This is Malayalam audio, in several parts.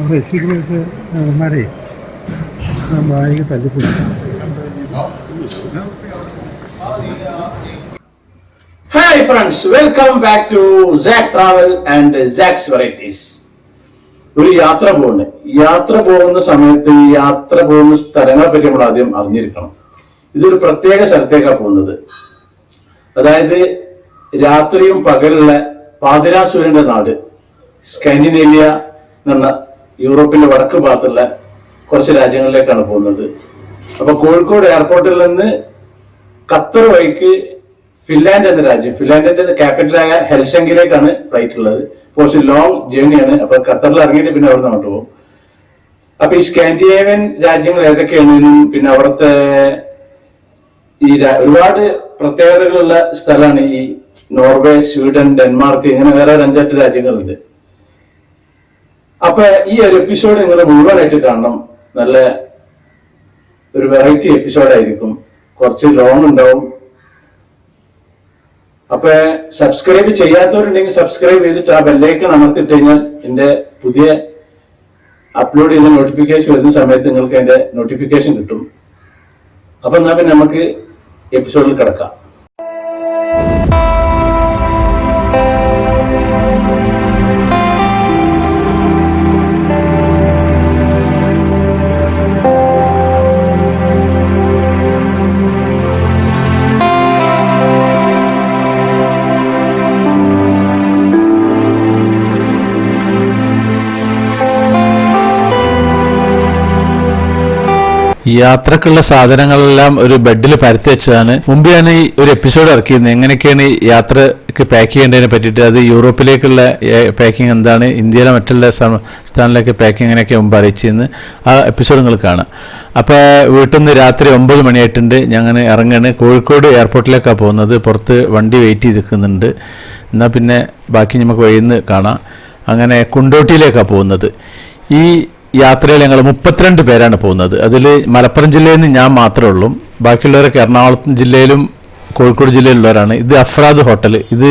അവിടെ എത്തിക്കുന്നൊക്കെ അവന്മാരെ തല്ലിപ്പൊളിച്ചു. Hi friends welcome back to Sak travel and Saks varieties ഒരു യാത്ര പോകുന്നത്. യാത്ര പോകുന്ന സമയത്ത് യാത്ര പോകുന്ന സ്ഥലങ്ങളെ പറ്റി നമ്മൾ ആദ്യം അറിഞ്ഞിരിക്കണം. ഇതൊരു പ്രത്യേക സ്ഥലത്തേക്കാണ് പോകുന്നത്. അതായത് രാത്രിയും പകലുള്ള പാതിരാസൂര്യന്റെ നാട്. സ്കാൻഡിനേവിയ എന്ന യൂറോപ്പിന്റെ വടക്ക് ഭാഗത്തുള്ള കുറച്ച് രാജ്യങ്ങളിലേക്കാണ് പോകുന്നത്. അപ്പൊ കോഴിക്കോട് എയർപോർട്ടിൽ നിന്ന് ഖത്തർ വഴിക്ക് ഫിൻലാൻഡ് എന്ന രാജ്യം ഫിൻലാൻഡിന്റെ ക്യാപിറ്റലായ ഹെൽസങ്കിലേക്കാണ് ഫ്ലൈറ്റ് ഉള്ളത്. കുറച്ച് ലോങ് ജേണിയാണ് അപ്പൊ ഖത്തറിൽ ഇറങ്ങിയിട്ട് പിന്നെ അവിടെ അങ്ങോട്ട് പോകും. അപ്പൊ ഈ സ്കാൻഡിയേവൻ രാജ്യങ്ങൾ ഏതൊക്കെയാണെന്നും പിന്നെ അവിടുത്തെ ഈ ഒരുപാട് പ്രത്യേകതകളുള്ള സ്ഥലമാണ് ഈ നോർവേ സ്വീഡൻ ഡെൻമാർക്ക് ഇങ്ങനെ വേറെ ഒരു അഞ്ചെട്ട് രാജ്യങ്ങളുണ്ട്. അപ്പൊ ഈ ഒരു എപ്പിസോഡ് നിങ്ങൾ മുഴുവനായിട്ട് കാണണം. നല്ല ഒരു വെറൈറ്റി എപ്പിസോഡായിരിക്കും കുറച്ച് ലോങ് ഉണ്ടാവും. അപ്പൊ സബ്സ്ക്രൈബ് ചെയ്യാത്തവരുണ്ടെങ്കിൽ സബ്സ്ക്രൈബ് ചെയ്തിട്ട് ആ ബെല്ലൈക്കൺ അമർത്തിട്ട് കഴിഞ്ഞാൽ എന്റെ പുതിയ അപ്ലോഡ് ചെയ്ത നോട്ടിഫിക്കേഷൻ വരുന്ന സമയത്ത് നിങ്ങൾക്ക് അതിന്റെ നോട്ടിഫിക്കേഷൻ കിട്ടും. അപ്പൊ എന്നാ പിന്നെ നമുക്ക് എപ്പിസോഡിൽ കിടക്കാം. യാത്രക്കുള്ള സാധനങ്ങളെല്ലാം ഒരു ബെഡിൽ പരത്തി വെച്ചതാണ്. മുമ്പ് ഞാൻ ഈ ഒരു എപ്പിസോഡ് ഇറക്കിയിരുന്നത്. എങ്ങനെയൊക്കെയാണ് യാത്രയ്ക്ക് പാക്ക് ചെയ്യേണ്ടതിനെ പറ്റിയിട്ട്? അത് യൂറോപ്പിലേക്കുള്ള പാക്കിംഗ് എന്താണ്? ഇന്ത്യയിലെ മറ്റുള്ള സംസ്ഥാനങ്ങളിലേക്ക് പാക്കിംഗ് എങ്ങനെയൊക്കെ മുമ്പ് അറിയിച്ചിരുന്നു ആ എപ്പിസോഡ് നിങ്ങൾ കാണാം. അപ്പോൾ വീട്ടിൽ നിന്ന് രാത്രി ഒമ്പത് മണിയായിട്ടുണ്ട്. ഞങ്ങൾ ഇറങ്ങാണ്. കോഴിക്കോട് എയർപോർട്ടിലേക്കാണ് പോകുന്നത്. പുറത്ത് വണ്ടി വെയിറ്റ് ചെയ്ത് നിൽക്കുന്നുണ്ട് എന്നാൽ പിന്നെ ബാക്കി നമുക്ക് വഴിയിൽ നിന്ന് കാണാം. അങ്ങനെ കുണ്ടോട്ടിയിലേക്കാണ് പോകുന്നത്. ഈ യാത്രയിൽ ഞങ്ങൾ മുപ്പത്തിരണ്ട് പേരാണ് പോകുന്നത്. അതിൽ മലപ്പുറം ജില്ലയിൽ നിന്ന് ഞാൻ മാത്രമേ ഉള്ളൂ. ബാക്കിയുള്ളവരൊക്കെ എറണാകുളം ജില്ലയിലും കോഴിക്കോട് ജില്ലയിലുള്ളവരാണ്. ഇത് അഫ്രാദ് ഹോട്ടൽ ഇത്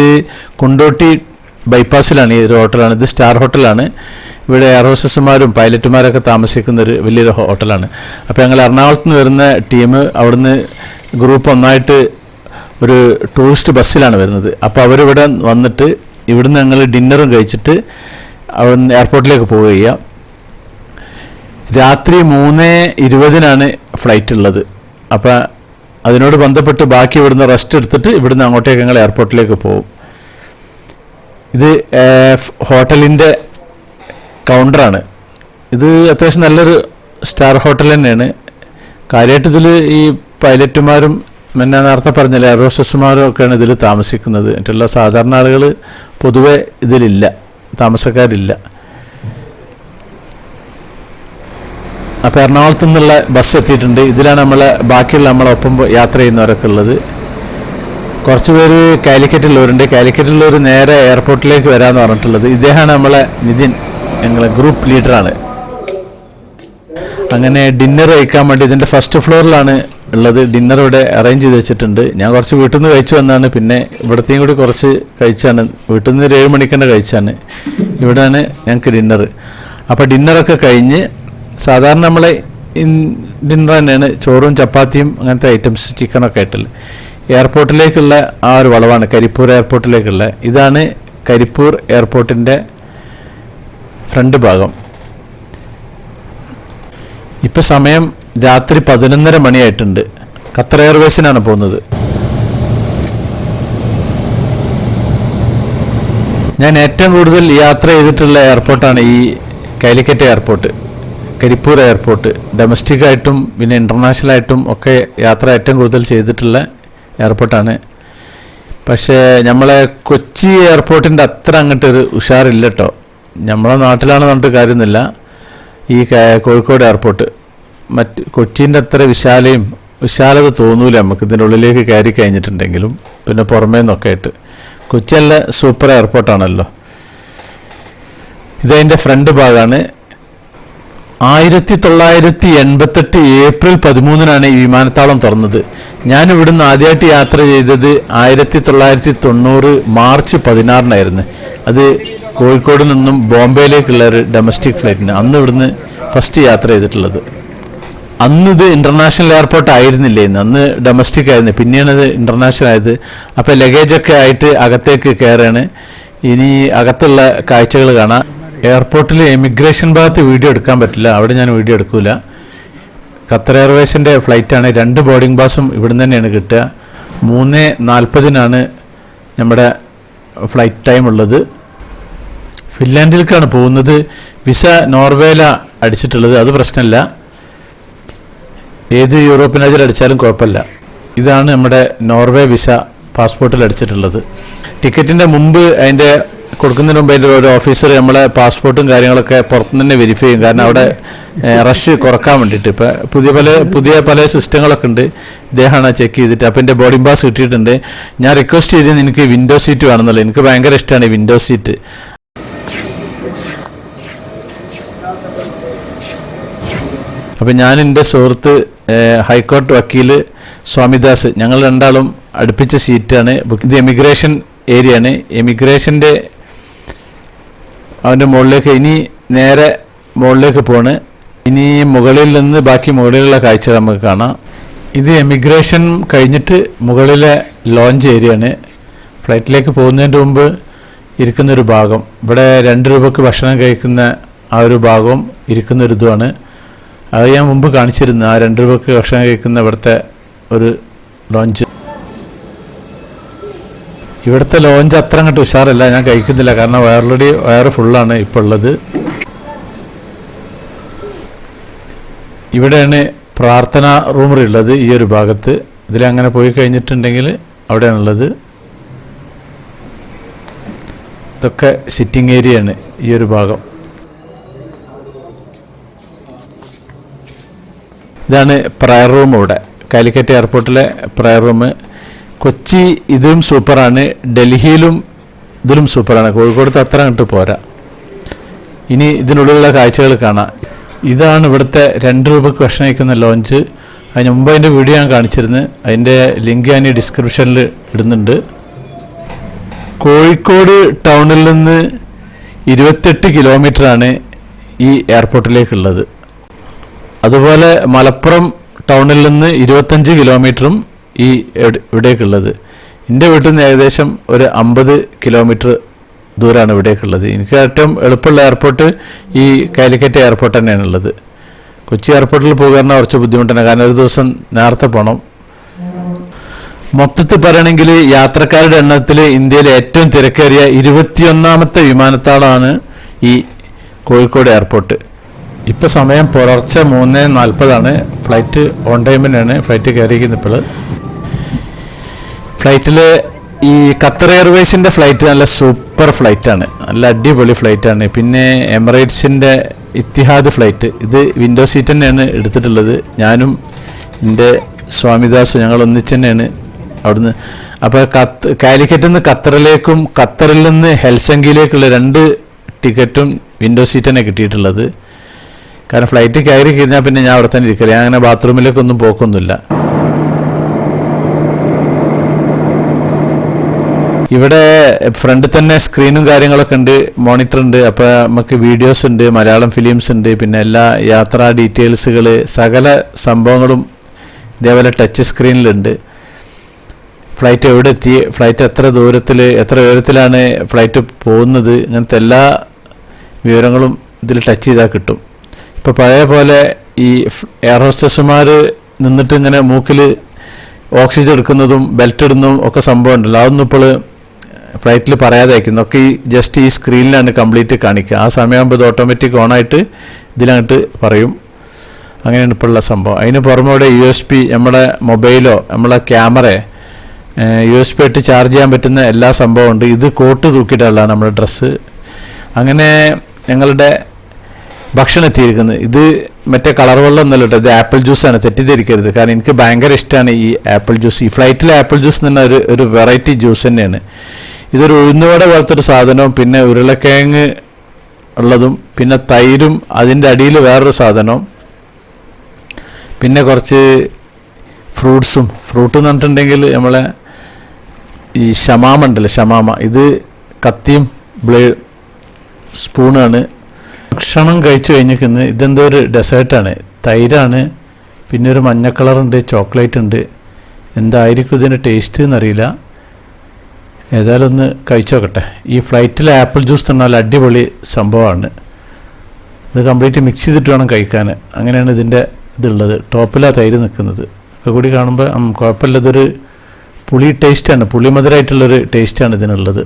കൊണ്ടോട്ടി ബൈപ്പാസിലാണ് ഈ ഒരു ഹോട്ടലാണ്. ഇത് സ്റ്റാർ ഹോട്ടലാണ്. ഇവിടെ എയർ ഹോസ്റ്റസുമാരും പൈലറ്റുമാരൊക്കെ താമസിക്കുന്ന ഒരു വലിയൊരു ഹോട്ടലാണ്. അപ്പോൾ ഞങ്ങൾ എറണാകുളത്ത് നിന്ന് വരുന്ന ടീം അവിടുന്ന് ഗ്രൂപ്പ് ഒന്നായിട്ട് ഒരു ടൂറിസ്റ്റ് ബസ്സിലാണ് വരുന്നത്. അപ്പോൾ അവരിവിടെ വന്നിട്ട് ഇവിടുന്ന് ഞങ്ങൾ ഡിന്നറും കഴിച്ചിട്ട് അവിടുന്ന് എയർപോർട്ടിലേക്ക് പോവുക രാത്രി മൂന്ന് ഇരുപതിനാണ് ഫ്ലൈറ്റ് ഉള്ളത്. അപ്പോൾ അതിനോട് ബന്ധപ്പെട്ട് ബാക്കി ഇവിടുന്ന് റെസ്റ്റ് എടുത്തിട്ട് ഇവിടുന്ന് അങ്ങോട്ടേക്ക് ഞങ്ങൾ എയർപോർട്ടിലേക്ക് പോകും. ഇത് ഹോട്ടലിന്റെ കൗണ്ടറാണ് ഇത് അത്യാവശ്യം നല്ലൊരു സ്റ്റാർ ഹോട്ടൽ തന്നെയാണ്. കാര്യമായിട്ട് ഇതിൽ ഈ പൈലറ്റുമാരും പിന്നെ നേരത്തെ പറഞ്ഞില്ല എയർ ഹോസ്റ്റസ്മാരും ഒക്കെയാണ് ഇതിൽ താമസിക്കുന്നത്. മറ്റുള്ള സാധാരണ ആളുകൾ പൊതുവെ ഇതിലില്ല. താമസക്കാരില്ല. അപ്പോൾ എറണാകുളത്ത് നിന്നുള്ള ബസ് എത്തിയിട്ടുണ്ട്. ഇതിലാണ് നമ്മളെ ബാക്കിയുള്ള നമ്മളൊപ്പം യാത്ര ചെയ്യുന്നവരൊക്കെ ഉള്ളത്. കുറച്ച് പേര് കാലിക്കറ്റുള്ളവരുണ്ട് കാലിക്കറ്റുള്ളവർ നേരെ എയർപോർട്ടിലേക്ക് വരാമെന്ന് പറഞ്ഞിട്ടുള്ളത്. ഇദ്ദേഹമാണ് നമ്മളെ നിതിൻ ഞങ്ങളെ ഗ്രൂപ്പ് ലീഡറാണ്. അങ്ങനെ ഡിന്നർ കഴിക്കാൻ വേണ്ടി ഇതിന്റെ ഫസ്റ്റ് ഫ്ലോറിലാണ് ഉള്ളത്. ഡിന്നർ ഇവിടെ അറേഞ്ച് ചെയ്ത് വെച്ചിട്ടുണ്ട്. ഞാൻ കുറച്ച് വീട്ടിൽ നിന്ന് കഴിച്ചു വന്നാണ്. പിന്നെ ഇവിടത്തെയും കൂടി കുറച്ച് കഴിച്ചാണ്. വീട്ടിൽ നിന്ന് ഒരു ഏഴ് മണിക്ക് തന്നെ കഴിച്ചാണ്. ഇവിടെയാണ് ഞങ്ങൾക്ക് ഡിന്നർ അപ്പോൾ ഡിന്നറൊക്കെ കഴിഞ്ഞ് സാധാരണ നമ്മൾ ഡിന്നർ തന്നെയാണ്. ചോറും ചപ്പാത്തിയും അങ്ങനത്തെ ഐറ്റംസ് ചിക്കനൊക്കെ ആയിട്ടുള്ള. എയർപോർട്ടിലേക്കുള്ള ആ ഒരു വളവാണ്. കരിപ്പൂർ എയർപോർട്ടിലേക്കുള്ള. ഇതാണ് കരിപ്പൂർ എയർപോർട്ടിന്റെ ഫ്രണ്ട് ഭാഗം. ഇപ്പം സമയം രാത്രി പതിനൊന്നര മണിയായിട്ടുണ്ട്. ഖത്തർ എയർവേസിനാണ് പോകുന്നത്. ഞാൻ ഏറ്റവും കൂടുതൽ യാത്ര ചെയ്തിട്ടുള്ള എയർപോർട്ടാണ് ഈ Calicut airport. Karipur airport. Domestic ആയിട്ടും പിന്നെ ഇന്റർനാഷണൽ ആയിട്ടും ഒക്കെ യാത്ര ഏറ്റവും കൂടുതൽ ചെയ്തിട്ടുള്ള എയർപോർട്ടാണ്. പക്ഷേ നമ്മളെ കൊച്ചി എയർപോർട്ടിന്റെ അത്ര അങ്ങോട്ടൊരു ഉഷാറില്ല കേട്ടോ നമ്മളെ നാട്ടിലാണ് പറഞ്ഞിട്ട് കാര്യമൊന്നുമില്ല. ഈ കോഴിക്കോട് എയർപോർട്ട്. മറ്റ് കൊച്ചീന്റെ അത്ര വിശാലയും വിശാലത തോന്നൂല നമുക്ക്. ഇതിന്റെ ഉള്ളിലേക്ക് കയറി കഴിഞ്ഞിട്ടുണ്ടെങ്കിലും പിന്നെ പുറമേ നിന്നൊക്കെ ആയിട്ട് കൊച്ചി നല്ല സൂപ്പർ എയർപോർട്ടാണല്ലോ. ഇതതിന്റെ ഫ്രണ്ട് ഭാഗമാണ് ആയിരത്തി തൊള്ളായിരത്തി എൺപത്തെട്ട് ഏപ്രിൽ പതിമൂന്നിനാണ് ഈ വിമാനത്താവളം തുറന്നത്. ഞാൻ ഇവിടുന്ന് ആദ്യമായിട്ട് യാത്ര ചെയ്തത് ആയിരത്തി തൊള്ളായിരത്തി തൊണ്ണൂറ് മാർച്ച് പതിനാറിനായിരുന്നു. അത് കോഴിക്കോട് നിന്നും ബോംബെയിലേക്കുള്ള ഒരു ഡൊമസ്റ്റിക് ഫ്ലൈറ്റിന് അന്ന് ഇവിടുന്ന് ഫസ്റ്റ് യാത്ര ചെയ്തിട്ടുള്ളത്. അന്ന് ഇത് ഇന്റർനാഷണൽ എയർപോർട്ട് ആയിരുന്നില്ല ഇന്ന്? അന്ന് ഡൊമസ്റ്റിക് ആയിരുന്നു. പിന്നെയാണ് ഇത് ഇന്റർനാഷണൽ ആയത്. അപ്പോൾ ലഗേജൊക്കെ ആയിട്ട് അകത്തേക്ക് കയറാണ്. ഇനി അകത്തുള്ള കാഴ്ചകൾ കാണാം. എയർപോർട്ടിൽ ഇമിഗ്രേഷൻ ഭാഗത്ത് വീഡിയോ എടുക്കാൻ പറ്റില്ല. അവിടെ ഞാൻ വീഡിയോ എടുക്കൂല. ഖത്തർ എയർവേസിന്റെ ഫ്ലൈറ്റാണ് രണ്ട് ബോർഡിംഗ് പാസും ഇവിടുന്ന് തന്നെയാണ് കിട്ടുക. മൂന്ന് നാൽപ്പതിനാണ് നമ്മുടെ ഫ്ലൈറ്റ് ടൈം ഉള്ളത്. ഫിൻലാൻഡിലേക്കാണ് പോകുന്നത്. വിസ നോർവേല അടിച്ചിട്ടുള്ളത്. അത് പ്രശ്നമല്ല. ഏത് യൂറോപ്യൻ രാജ്യം അടിച്ചാലും കുഴപ്പമില്ല. ഇതാണ് നമ്മുടെ നോർവേ വിസ പാസ്പോർട്ടിൽ അടിച്ചിട്ടുള്ളത്. ടിക്കറ്റിന്റെ മുമ്പ് അതിന്റെ കൊടുക്കുന്നതിന് മുമ്പ് അതിന്റെ ഒരു ഓഫീസർ നമ്മളെ പാസ്പോർട്ടും കാര്യങ്ങളൊക്കെ പുറത്തുനിന്ന് തന്നെ വെരിഫൈ ചെയ്യും. കാരണം അവിടെ റഷ് കുറയ്ക്കാൻ വേണ്ടിയിട്ട്. ഇപ്പം പുതിയ പല പുതിയ പല സിസ്റ്റങ്ങളൊക്കെ ഉണ്ട്. ഇദ്ദേഹമാണ് ചെക്ക് ചെയ്തിട്ട്. അപ്പം എന്റെ ബോർഡിംഗ് പാസ് കിട്ടിയിട്ടുണ്ട്. ഞാൻ റിക്വസ്റ്റ് ചെയ്തത് എനിക്ക് വിൻഡോ സീറ്റ് വേണമെന്നുള്ളത്. എനിക്ക് ഭയങ്കര ഇഷ്ടമാണ് ഈ വിൻഡോ സീറ്റ് അപ്പം ഞാൻ എന്റെ സുഹൃത്ത് ഹൈക്കോർട്ട് വക്കീൽ സ്വാമിദാസ്. ഞങ്ങൾ രണ്ടാളും അടുപ്പിച്ച സീറ്റാണ് ബുക്ക് ഇത് എമിഗ്രേഷൻ ഏരിയയാണ് എമിഗ്രേഷന്റെ അവന്റെ മുകളിലേക്ക് ഇനി നേരെ മുകളിലേക്ക് പോണ്. ഇനി മുകളിൽ നിന്ന് ബാക്കി മുകളിലുള്ള കാഴ്ച നമുക്ക് കാണാം. ഇത് എമിഗ്രേഷൻ കഴിഞ്ഞിട്ട് മുകളിലെ ലോഞ്ച് ഏരിയയാണ്. ഫ്ലൈറ്റിലേക്ക് പോകുന്നതിന്റെ മുമ്പ് ഇരിക്കുന്നൊരു ഭാഗം. ഇവിടെ രണ്ട് രൂപക്ക് ഭക്ഷണം കഴിക്കുന്ന ആ ഒരു ഭാഗവും ഇരിക്കുന്ന ഒരു ഇതുമാണ്. അത് ഞാൻ മുമ്പ് കാണിച്ചിരുന്നു. ആ രണ്ട് രൂപക്ക് ഭക്ഷണം കഴിക്കുന്ന ഇവിടുത്തെ ഒരു ലോഞ്ച്. ഇവിടുത്തെ ലോഞ്ച് അത്ര അങ്ങോട്ട് ഉഷാറല്ല. ഞാൻ കഴിക്കുന്നില്ല. കാരണം വയറിലൂടെ വയറ് ഫുള്ളാണ് ഇപ്പോൾ ഉള്ളത്. ഇവിടെയാണ് പ്രാർത്ഥന റൂമർ ഉള്ളത് ഈ ഒരു ഭാഗത്ത്. ഇതിലങ്ങനെ പോയി കഴിഞ്ഞിട്ടുണ്ടെങ്കിൽ അവിടെയാണുള്ളത് ഇതൊക്കെ സിറ്റിംഗ് ഏരിയയാണ് ഈ ഒരു ഭാഗം. ഇതാണ് പ്രയർ റൂം ഇവിടെ. കാലിക്കറ്റ് എയർപോർട്ടിലെ പ്രയർ റൂം കൊച്ചി ഇതിലും സൂപ്പറാണ് ഡൽഹിയിലും ഇതിലും സൂപ്പറാണ്. കോഴിക്കോടത്ത് അത്ര അങ്ങോട്ട് പോരാ. ഇനി ഇതിനുള്ളിലുള്ള കാഴ്ചകൾ കാണാം. ഇതാണ് ഇവിടുത്തെ രണ്ട് രൂപക്ക് ഭക്ഷണം ലോഞ്ച് അതിന് മുമ്പ് അതിന്റെ വീഡിയോ ഞാൻ കാണിച്ചിരുന്നു. അതിന്റെ ലിങ്ക് ഞാൻ ഈ ഡിസ്ക്രിപ്ഷനിൽ ഇടുന്നുണ്ട്. കോഴിക്കോട് ടൗണിൽ നിന്ന് ഇരുപത്തെട്ട് കിലോമീറ്ററാണ് ഈ എയർപോർട്ടിലേക്കുള്ളത് അതുപോലെ മലപ്പുറം ടൗണിൽ നിന്ന് ഇരുപത്തഞ്ച് കിലോമീറ്ററും ഈ ഇവിടേക്കുള്ളത്. എന്റെ വീട്ടിൽ നിന്ന് ഏകദേശം ഒരു അമ്പത് കിലോമീറ്റർ ദൂരമാണ് ഇവിടേക്കുള്ളത്. എനിക്ക് ഏറ്റവും എളുപ്പമുള്ള എയർപോർട്ട് ഈ കാലിക്കറ്റ് എയർപോർട്ട് തന്നെയാണ് ഉള്ളത് കൊച്ചി എയർപോർട്ടിൽ പോകാൻ കുറച്ച് ബുദ്ധിമുട്ടാണ്. കാരണം ഒരു ദിവസം നേരത്തെ പോകണം മൊത്തത്തിൽ പറയുകയാണെങ്കിൽ യാത്രക്കാരുടെ എണ്ണത്തിൽ ഇന്ത്യയിലെ ഏറ്റവും തിരക്കേറിയ ഇരുപത്തിയൊന്നാമത്തെ വിമാനത്താവളമാണ് ഈ കോഴിക്കോട് എയർപോർട്ട്. ഇപ്പോൾ സമയം പുലർച്ചെ മൂന്ന് നാൽപ്പതാണ്. ഫ്ലൈറ്റ് ഓൺ ടൈമിനാണ് ഫ്ലൈറ്റ് കയറിയിരിക്കുന്നത് ഇപ്പോൾ ഫ്ലൈറ്റിൽ ഈ ഖത്തർ എയർവേസിന്റെ ഫ്ലൈറ്റ് നല്ല സൂപ്പർ ഫ്ലൈറ്റാണ്. നല്ല അടിപൊളി ഫ്ലൈറ്റാണ്. പിന്നെ എമിറേറ്റ്സിന്റെ ഇത്തിഹാദ് ഫ്ലൈറ്റ്. ഇത് വിൻഡോ സീറ്റ് തന്നെയാണ് എടുത്തിട്ടുള്ളത്. ഞാനും എന്റെ സ്വാമിദാസും ഞങ്ങൾ ഒന്നിച്ച് തന്നെയാണ് അവിടുന്ന്. അപ്പോൾ കത്ത് കാലിക്കറ്റിൽ നിന്ന് ഖത്തറിലേക്കും ഖത്തറിൽ നിന്ന് ഹെൽസങ്കിയിലേക്കുള്ള രണ്ട് ടിക്കറ്റും വിൻഡോ സീറ്റ് തന്നെ കിട്ടിയിട്ടുള്ളത്. കാരണം ഫ്ലൈറ്റ് കയറി കഴിഞ്ഞാൽ പിന്നെ ഞാൻ അവിടെ തന്നെ ഇരിക്കില്ല ഞാൻ അങ്ങനെ ബാത്റൂമിലേക്കൊന്നും പോക്കൊന്നുമില്ല. ഇവിടെ ഫ്രണ്ട് തന്നെ സ്ക്രീനും കാര്യങ്ങളൊക്കെ ഉണ്ട് മോണിറ്റർ ഉണ്ട്. അപ്പോൾ നമുക്ക് വീഡിയോസ് ഉണ്ട് മലയാളം ഫിലിംസ് ഉണ്ട് പിന്നെ എല്ലാ യാത്രാ ഡീറ്റെയിൽസുകൾ സകല സംഭവങ്ങളും ഇതേപോലെ ടച്ച് സ്ക്രീനിലുണ്ട് ഫ്ലൈറ്റ് എവിടെ എത്തി ഫ്ലൈറ്റ് എത്ര ദൂരത്തിൽ എത്ര ഉയരത്തിലാണ് ഫ്ലൈറ്റ് പോകുന്നത് ഇങ്ങനത്തെ എല്ലാ വിവരങ്ങളും ഇതിൽ ടച്ച് ചെയ്താൽ കിട്ടും. ഇപ്പോൾ പഴയ പോലെ ഈ എയർ ഹോസ്റ്റസുമാർ നിന്നിട്ട് ഇങ്ങനെ മൂക്കിൽ ഓക്സിജൻ എടുക്കുന്നതും ബെൽറ്റ് ഇടുന്നതും ഒക്കെ സംഭവം ഉണ്ടല്ലോ. അതൊന്നും ഇപ്പോൾ ഫ്ലൈറ്റിൽ പറയാതെ അയക്കുന്നു ഒക്കെ ഈ ജസ്റ്റ് ഈ സ്ക്രീനിലാണ് കംപ്ലീറ്റ് കാണിക്കുക. ആ സമയമാകുമ്പോൾ ഇത് ഓട്ടോമാറ്റിക് ഓണായിട്ട് ഇതിലങ്ങോട്ട് പറയും. അങ്ങനെയാണ് ഇപ്പോൾ ഉള്ള സംഭവം. അതിന് പുറമെ ഇവിടെ യു എസ് പി നമ്മുടെ മൊബൈലോ നമ്മളെ ക്യാമറ യു എസ് പി ആയിട്ട് ചാർജ് ചെയ്യാൻ പറ്റുന്ന എല്ലാ സംഭവം ഉണ്ട്. ഇത് കോട്ട് തൂക്കിയിട്ടുള്ളതാണ് നമ്മുടെ ഡ്രസ്സ് അങ്ങനെ ഞങ്ങളുടെ ഭക്ഷണം എത്തിയിരിക്കുന്നത്. ഇത് മറ്റേ കളർ വെള്ളം ഒന്നല്ല കേട്ടോ. ഇത് ആപ്പിൾ ജ്യൂസാണ് തെറ്റിദ്ധരിക്കരുത്. കാരണം എനിക്ക് ഭയങ്കര ഇഷ്ടമാണ് ഈ ആപ്പിൾ ജ്യൂസ് ഈ ഫ്ലൈറ്റിലെ ആപ്പിൾ ജ്യൂസ് എന്ന് പറഞ്ഞാൽ ഒരു ഒരു വെറൈറ്റി ജ്യൂസ് തന്നെയാണ്. ഇതൊരു ഉഴുന്നുവട പോലത്തെ ഒരു സാധനവും പിന്നെ ഉരുളക്കിഴങ്ങ് ഉള്ളതും പിന്നെ തൈരും അതിന്റെ അടിയിൽ വേറൊരു സാധനവും പിന്നെ കുറച്ച് ഫ്രൂട്ട്സും. ഫ്രൂട്ട് എന്ന് പറഞ്ഞിട്ടുണ്ടെങ്കിൽ നമ്മളെ ഈ ഷമാമ ഉണ്ടല്ലോ ഷമാമ. ഇത് കത്തിയും ബ്ലേ സ്പൂണാണ്. ഭക്ഷണം കഴിച്ചു കഴിഞ്ഞിരിക്കുന്നത് ഇതെന്തോ ഒരു ഡെസേർട്ടാണ്. തൈരാണ് പിന്നെ ഒരു മഞ്ഞ കളറുണ്ട് ചോക്ലേറ്റ് ഉണ്ട്. എന്തായിരിക്കും ഇതിന്റെ ടേസ്റ്റ് എന്നറിയില്ല. ഏതായാലും ഒന്ന് കഴിച്ചു നോക്കട്ടെ. ഈ ഫ്ലൈറ്റിൽ ആപ്പിൾ ജ്യൂസ് തന്നാൽ അടിപൊളി സംഭവമാണ്. ഇത് കംപ്ലീറ്റ് മിക്സ് ചെയ്തിട്ട് വേണം കഴിക്കാൻ. അങ്ങനെയാണ് ഇതിന്റെ ഇതുള്ളത്. ടോപ്പിലാണ് തൈര് നിൽക്കുന്നത്. ഒക്കെ കൂടി കാണുമ്പോൾ ഉം, കുഴപ്പമില്ല ഇതൊരു പുളി ടേസ്റ്റാണ് പുളി മധുരമായിട്ടുള്ളൊരു ടേസ്റ്റാണ് ഇതിനുള്ളത്.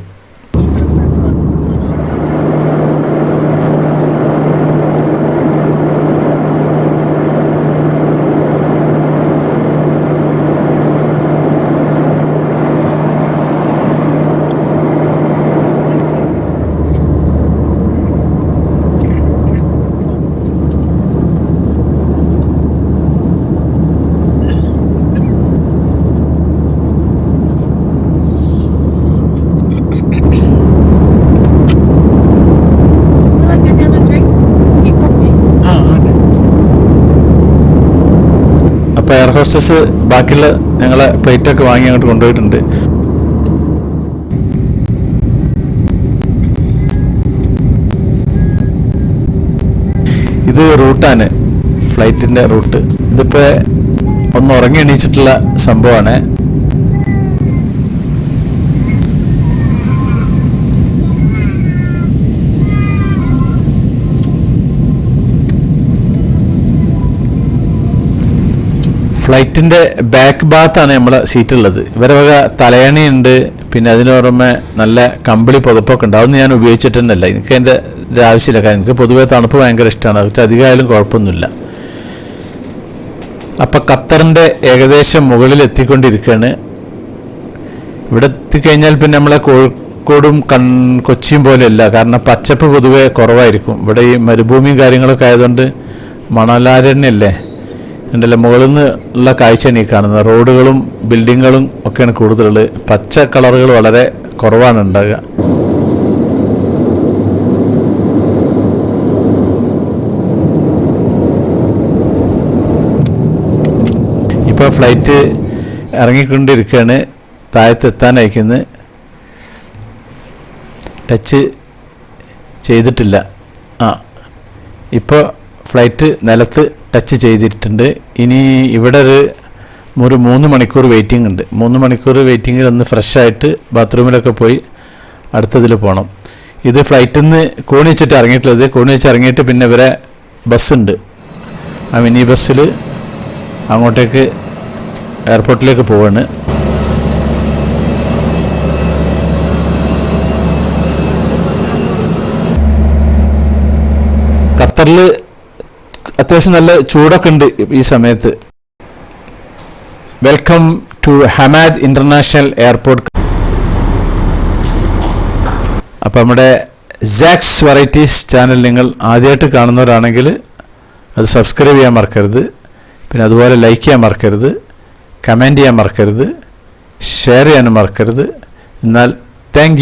എയർ ഹോസ്റ്റസ് ബാക്കിയുള്ള ഞങ്ങളെ പ്ലേറ്റൊക്കെ വാങ്ങി അങ്ങോട്ട് കൊണ്ടുപോയിട്ടുണ്ട്. ഇത് റൂട്ടാണ്. ഫ്ലൈറ്റിന്റെ റൂട്ട്. ഇതിപ്പോൾ ഒന്ന് ഉറങ്ങി എണീച്ചിട്ടുള്ള സംഭവമാണ്. ഫ്ലൈറ്റിന്റെ ബാക്ക് ഭാഗത്താണ് നമ്മളെ സീറ്റുള്ളത്. ഇവരെ വക തലയണിയുണ്ട്. പിന്നെ അതിന് പുറമെ നല്ല കമ്പിളി പുതപ്പൊക്കെ ഉണ്ട്. അതൊന്നും ഞാൻ ഉപയോഗിച്ചിട്ടൊന്നുമല്ല. എനിക്ക് എന്റെ ആവശ്യമില്ല. കാരണം എനിക്ക് പൊതുവേ തണുപ്പ് ഭയങ്കര ഇഷ്ടമാണ്. പക്ഷെ അധികമായാലും കുഴപ്പമൊന്നുമില്ല. അപ്പം ഖത്തറിന്റെ ഏകദേശം മുകളിൽ എത്തിക്കൊണ്ടിരിക്കുകയാണ്. ഇവിടെ എത്തിക്കഴിഞ്ഞാൽ പിന്നെ നമ്മളെ കോഴിക്കോടും കൺ കൊച്ചിയും പോലെയല്ല. കാരണം പച്ചപ്പ് പൊതുവെ കുറവായിരിക്കും. ഇവിടെ ഈ മരുഭൂമിയും കാര്യങ്ങളൊക്കെ ആയതുകൊണ്ട് മണലാരണ്യല്ലേ? ഉണ്ടല്ലോ മുകളിൽ നിന്ന് ഉള്ള കാഴ്ചയാണ് ഈ കാണുന്നത്. റോഡുകളും ബിൽഡിങ്ങുകളും ഒക്കെയാണ് കൂടുതലുള്ളത്. പച്ച കളറുകൾ വളരെ കുറവാണ് ഉണ്ടാകുക ഇപ്പോൾ ഫ്ലൈറ്റ് ഇറങ്ങിക്കൊണ്ടിരിക്കുകയാണ്. താഴത്ത് എത്താനയക്കുന്നത് ടച്ച് ചെയ്തിട്ടില്ല. ആ ഇപ്പോൾ ഫ്ലൈറ്റ് നിലത്ത് ടച്ച് ചെയ്തിട്ടുണ്ട്. ഇനി ഇവിടെ ഒരു ഒരു മൂന്ന് മണിക്കൂർ വെയിറ്റിംഗ് ഉണ്ട്. മൂന്ന് മണിക്കൂർ വെയിറ്റിങ്ങിൽ ഒന്ന് ഫ്രഷായിട്ട് ബാത്റൂമിലൊക്കെ പോയി അടുത്തതിൽ പോകണം ഇത് ഫ്ലൈറ്റിൽ നിന്ന് കോണി വെച്ചിട്ട് ഇറങ്ങിയിട്ടുള്ളത്. കോണി വെച്ച് ഇറങ്ങിയിട്ട് പിന്നെ ഇവരെ ബസ്സുണ്ട് ആ മിനി ബസ്സിൽ അങ്ങോട്ടേക്ക് എയർപോർട്ടിലേക്ക് പോവാണ്. ഖത്തറിൽ അത്യാവശ്യം നല്ല ചൂടൊക്കെ ഉണ്ട് ഈ സമയത്ത്. Welcome to Hamad international airport അപ്പോൾ നമ്മുടെ സാക്സ് വെറൈറ്റീസ് ചാനൽ നിങ്ങൾ ആദ്യമായിട്ട് കാണുന്നവരാണെങ്കിൽ അത് സബ്സ്ക്രൈബ് ചെയ്യാൻ മറക്കരുത്. പിന്നെ അതുപോലെ ലൈക്ക് ചെയ്യാൻ മറക്കരുത്. കമന്റ് ചെയ്യാൻ മറക്കരുത്. ഷെയർ ചെയ്യാനും മറക്കരുത്. എന്നാൽ താങ്ക്